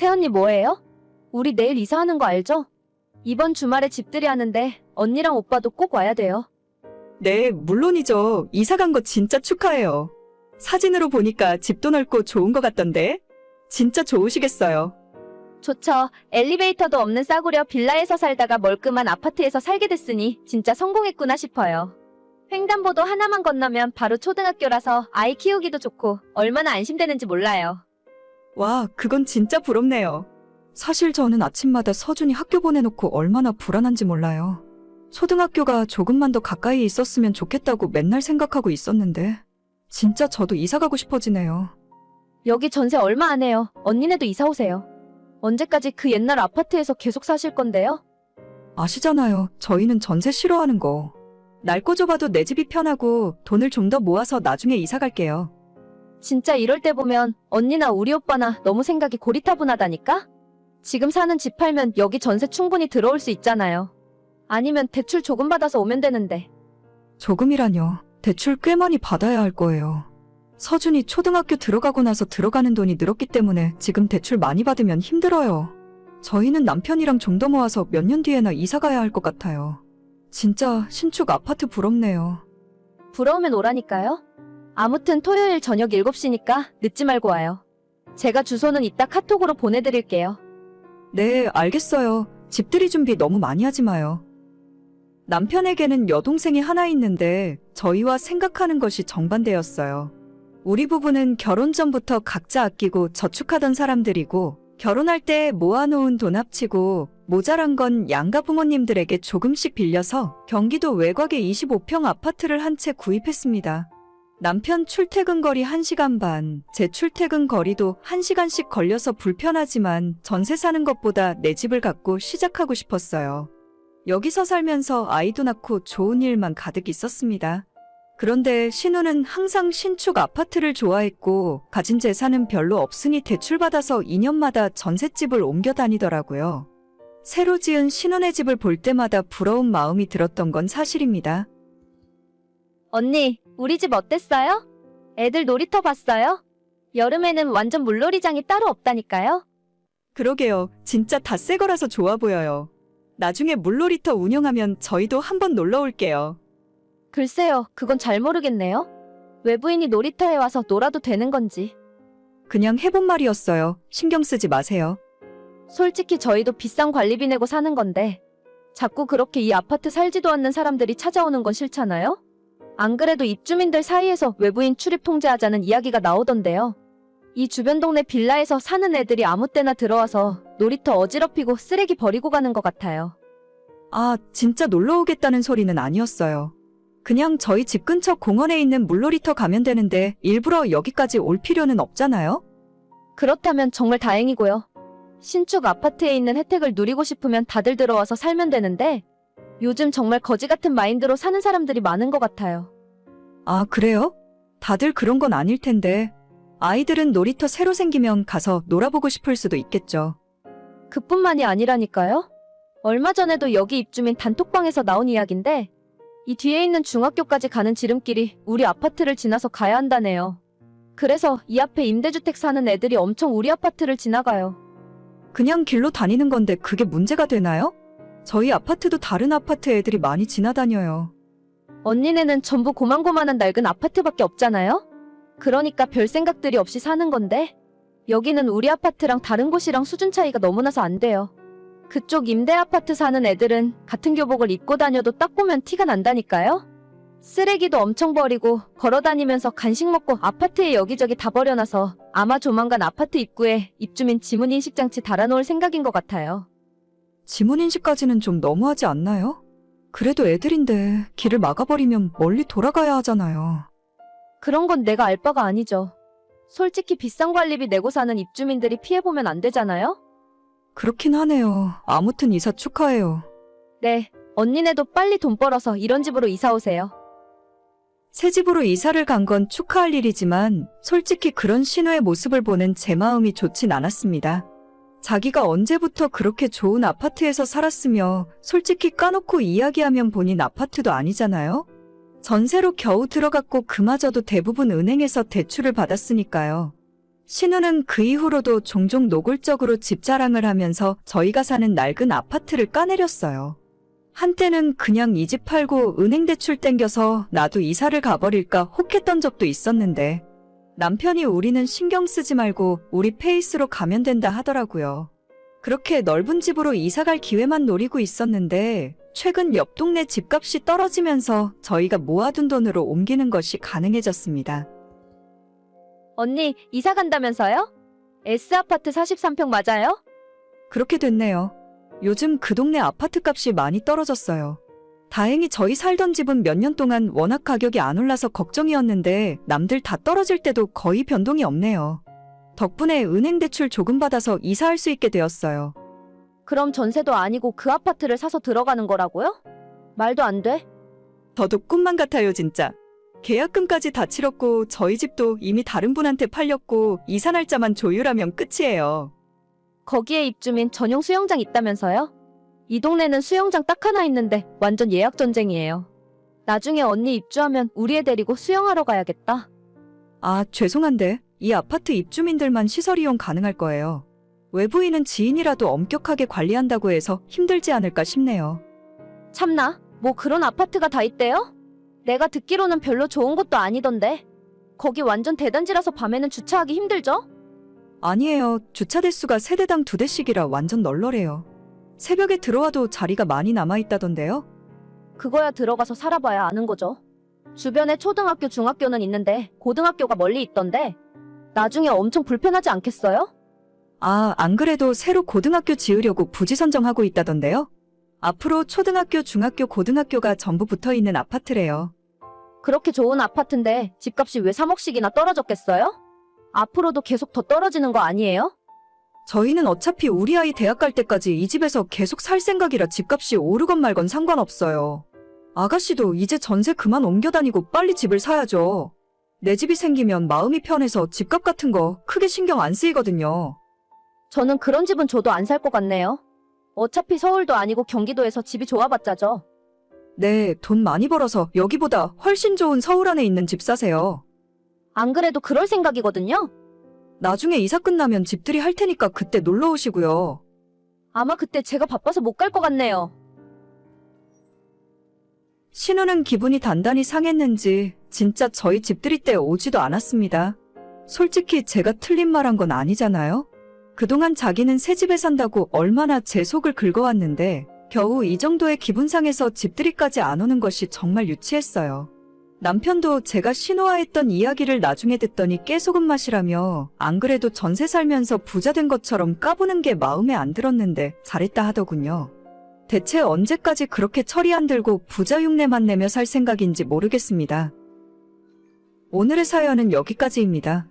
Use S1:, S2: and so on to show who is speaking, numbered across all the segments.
S1: 새언니 뭐해요? 우리 내일 이사하는 거 알죠? 이번 주말에 집들이 하는데 언니랑 오빠도 꼭 와야 돼요.
S2: 네, 물론이죠. 이사 간 거 진짜 축하해요. 사진으로 보니까 집도 넓고 좋은 것 같던데? 진짜 좋으시겠어요.
S1: 좋죠. 엘리베이터도 없는 싸구려 빌라에서 살다가 멀끔한 아파트에서 살게 됐으니 진짜 성공했구나 싶어요. 횡단보도 하나만 건너면 바로 초등학교라서 아이 키우기도 좋고 얼마나 안심되는지 몰라요.
S2: 와, 그건 진짜 부럽네요. 사실 저는 아침마다 서준이 학교 보내놓고 얼마나 불안한지 몰라요. 초등학교가 조금만 더 가까이 있었으면 좋겠다고 맨날 생각하고 있었는데, 진짜 저도 이사 가고 싶어지네요.
S1: 여기 전세 얼마 안 해요. 언니네도 이사 오세요. 언제까지 그 옛날 아파트에서 계속 사실 건데요?
S2: 아시잖아요. 저희는 전세 싫어하는 거. 낡고 좁아도 내 집이 편하고 돈을 좀 더 모아서 나중에 이사 갈게요.
S1: 진짜 이럴 때 보면 언니나 우리 오빠나 너무 생각이 고리타분하다니까? 지금 사는 집 팔면 여기 전세 충분히 들어올 수 있잖아요. 아니면 대출 조금 받아서 오면 되는데.
S2: 조금이라뇨. 대출 꽤 많이 받아야 할 거예요. 서준이 초등학교 들어가고 나서 들어가는 돈이 늘었기 때문에 지금 대출 많이 받으면 힘들어요. 저희는 남편이랑 좀 더 모아서 몇 년 뒤에나 이사 가야 할 것 같아요. 진짜 신축 아파트 부럽네요.
S1: 부러우면 오라니까요. 아무튼 토요일 저녁 7시니까 늦지 말고 와요. 제가 주소는 이따 카톡으로 보내드릴게요.
S2: 네, 알겠어요. 집들이 준비 너무 많이 하지 마요. 남편에게는 여동생이 하나 있는데 저희와 생각하는 것이 정반대였어요. 우리 부부는 결혼 전부터 각자 아끼고 저축하던 사람들이고 결혼할 때 모아놓은 돈 합치고 모자란 건 양가 부모님들에게 조금씩 빌려서 경기도 외곽의 25평 아파트를 한 채 구입했습니다. 남편 출퇴근 거리 1시간 반, 제 출퇴근 거리도 1시간씩 걸려서 불편하지만 전세 사는 것보다 내 집을 갖고 시작하고 싶었어요. 여기서 살면서 아이도 낳고 좋은 일만 가득 있었습니다. 그런데 신우는 항상 신축 아파트를 좋아했고 가진 재산은 별로 없으니 대출받아서 2년마다 전셋집을 옮겨 다니더라고요. 새로 지은 신혼의 집을 볼 때마다 부러운 마음이 들었던 건 사실입니다.
S1: 언니, 우리 집 어땠어요? 애들 놀이터 봤어요? 여름에는 완전 물놀이장이 따로 없다니까요?
S2: 그러게요. 진짜 다 새 거라서 좋아 보여요. 나중에 물놀이터 운영하면 저희도 한번 놀러 올게요.
S1: 글쎄요, 그건 잘 모르겠네요. 외부인이 놀이터에 와서 놀아도 되는 건지.
S2: 그냥 해본 말이었어요. 신경 쓰지 마세요.
S1: 솔직히 저희도 비싼 관리비 내고 사는 건데, 자꾸 그렇게 이 아파트 살지도 않는 사람들이 찾아오는 건 싫잖아요? 안 그래도 입주민들 사이에서 외부인 출입 통제하자는 이야기가 나오던데요. 이 주변 동네 빌라에서 사는 애들이 아무 때나 들어와서 놀이터 어지럽히고 쓰레기 버리고 가는 것 같아요.
S2: 아, 진짜 놀러 오겠다는 소리는 아니었어요. 그냥 저희 집 근처 공원에 있는 물놀이터 가면 되는데 일부러 여기까지 올 필요는 없잖아요?
S1: 그렇다면 정말 다행이고요. 신축 아파트에 있는 혜택을 누리고 싶으면 다들 들어와서 살면 되는데, 요즘 정말 거지 같은 마인드로 사는 사람들이 많은 것 같아요.
S2: 아, 그래요? 다들 그런 건 아닐 텐데. 아이들은 놀이터 새로 생기면 가서 놀아보고 싶을 수도 있겠죠.
S1: 그뿐만이 아니라니까요. 얼마 전에도 여기 입주민 단톡방에서 나온 이야기인데, 이 뒤에 있는 중학교까지 가는 지름길이 우리 아파트를 지나서 가야 한다네요. 그래서 이 앞에 임대주택 사는 애들이 엄청 우리 아파트를 지나가요.
S2: 그냥 길로 다니는 건데 그게 문제가 되나요? 저희 아파트도 다른 아파트 애들이 많이 지나다녀요.
S1: 언니네는 전부 고만고만한 낡은 아파트밖에 없잖아요? 그러니까 별 생각들이 없이 사는 건데, 여기는 우리 아파트랑 다른 곳이랑 수준 차이가 너무 나서 안 돼요. 그쪽 임대 아파트 사는 애들은 같은 교복을 입고 다녀도 딱 보면 티가 난다니까요? 쓰레기도 엄청 버리고 걸어 다니면서 간식 먹고 아파트에 여기저기 다 버려놔서 아마 조만간 아파트 입구에 입주민 지문 인식 장치 달아놓을 생각인 것 같아요.
S2: 지문 인식까지는 좀 너무하지 않나요? 그래도 애들인데 길을 막아버리면 멀리 돌아가야 하잖아요.
S1: 그런 건 내가 알 바가 아니죠. 솔직히 비싼 관리비 내고 사는 입주민들이 피해보면 안 되잖아요?
S2: 그렇긴 하네요. 아무튼 이사 축하해요.
S1: 네, 언니네도 빨리 돈 벌어서 이런 집으로 이사 오세요.
S2: 새 집으로 이사를 간 건 축하할 일이지만 솔직히 그런 신우의 모습을 보는 제 마음이 좋진 않았습니다. 자기가 언제부터 그렇게 좋은 아파트에서 살았으며 솔직히 까놓고 이야기하면 본인 아파트도 아니잖아요? 전세로 겨우 들어갔고 그마저도 대부분 은행에서 대출을 받았으니까요. 신우는 그 이후로도 종종 노골적으로 집 자랑을 하면서 저희가 사는 낡은 아파트를 까내렸어요. 한때는 그냥 이 집 팔고 은행 대출 땡겨서 나도 이사를 가버릴까 혹했던 적도 있었는데 남편이 우리는 신경 쓰지 말고 우리 페이스로 가면 된다 하더라고요. 그렇게 넓은 집으로 이사 갈 기회만 노리고 있었는데 최근 옆 동네 집값이 떨어지면서 저희가 모아둔 돈으로 옮기는 것이 가능해졌습니다.
S1: 언니, 이사 간다면서요? S아파트 43평 맞아요?
S2: 그렇게 됐네요. 요즘 그 동네 아파트 값이 많이 떨어졌어요. 다행히 저희 살던 집은 몇 년 동안 워낙 가격이 안 올라서 걱정이었는데 남들 다 떨어질 때도 거의 변동이 없네요. 덕분에 은행 대출 조금 받아서 이사할 수 있게 되었어요.
S1: 그럼 전세도 아니고 그 아파트를 사서 들어가는 거라고요? 말도 안 돼.
S2: 저도 꿈만 같아요, 진짜. 계약금까지 다 치렀고 저희 집도 이미 다른 분한테 팔렸고 이사 날짜만 조율하면 끝이에요.
S1: 거기에 입주민 전용 수영장 있다면서요? 이 동네는 수영장 딱 하나 있는데 완전 예약 전쟁이에요. 나중에 언니 입주하면 우리 애 데리고 수영하러 가야겠다.
S2: 아, 죄송한데 이 아파트 입주민들만 시설 이용 가능할 거예요. 외부인은 지인이라도 엄격하게 관리한다고 해서 힘들지 않을까 싶네요.
S1: 참나, 뭐 그런 아파트가 다 있대요? 내가 듣기로는 별로 좋은 곳도 아니던데. 거기 완전 대단지라서 밤에는 주차하기 힘들죠?
S2: 아니에요. 주차 대수가 세대당 두 대씩이라 완전 널널해요. 새벽에 들어와도 자리가 많이 남아있다던데요?
S1: 그거야 들어가서 살아봐야 아는 거죠. 주변에 초등학교, 중학교는 있는데 고등학교가 멀리 있던데 나중에 엄청 불편하지 않겠어요?
S2: 아, 안 그래도 새로 고등학교 지으려고 부지 선정하고 있다던데요? 앞으로 초등학교, 중학교, 고등학교가 전부 붙어 있는 아파트래요.
S1: 그렇게 좋은 아파트인데 집값이 왜 3억씩이나 떨어졌겠어요? 앞으로도 계속 더 떨어지는 거 아니에요?
S2: 저희는 어차피 우리 아이 대학 갈 때까지 이 집에서 계속 살 생각이라 집값이 오르건 말건 상관없어요. 아가씨도 이제 전세 그만 옮겨 다니고 빨리 집을 사야죠. 내 집이 생기면 마음이 편해서 집값 같은 거 크게 신경 안 쓰이거든요.
S1: 저는 그런 집은 저도 안 살 것 같네요. 어차피 서울도 아니고 경기도에서 집이 좋아봤자죠.
S2: 네, 돈 많이 벌어서 여기보다 훨씬 좋은 서울 안에 있는 집 사세요.
S1: 안 그래도 그럴 생각이거든요.
S2: 나중에 이사 끝나면 집들이 할 테니까 그때 놀러 오시고요.
S1: 아마 그때 제가 바빠서 못 갈 것 같네요.
S2: 신우는 기분이 단단히 상했는지 진짜 저희 집들이 때 오지도 않았습니다. 솔직히 제가 틀린 말 한 건 아니잖아요? 그동안 자기는 새 집에 산다고 얼마나 제 속을 긁어왔는데 겨우 이 정도의 기분 상해서 집들이까지 안 오는 것이 정말 유치했어요. 남편도 제가 신호화했던 이야기를 나중에 듣더니 깨소금 맛이라며 안 그래도 전세 살면서 부자 된 것처럼 까부는 게 마음에 안 들었는데 잘했다 하더군요. 대체 언제까지 그렇게 철이 안 들고 부자 흉내만 내며 살 생각인지 모르겠습니다. 오늘의 사연은 여기까지입니다.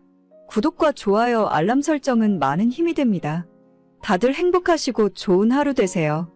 S2: 구독과 좋아요, 알람 설정은 많은 힘이 됩니다. 다들 행복하시고 좋은 하루 되세요.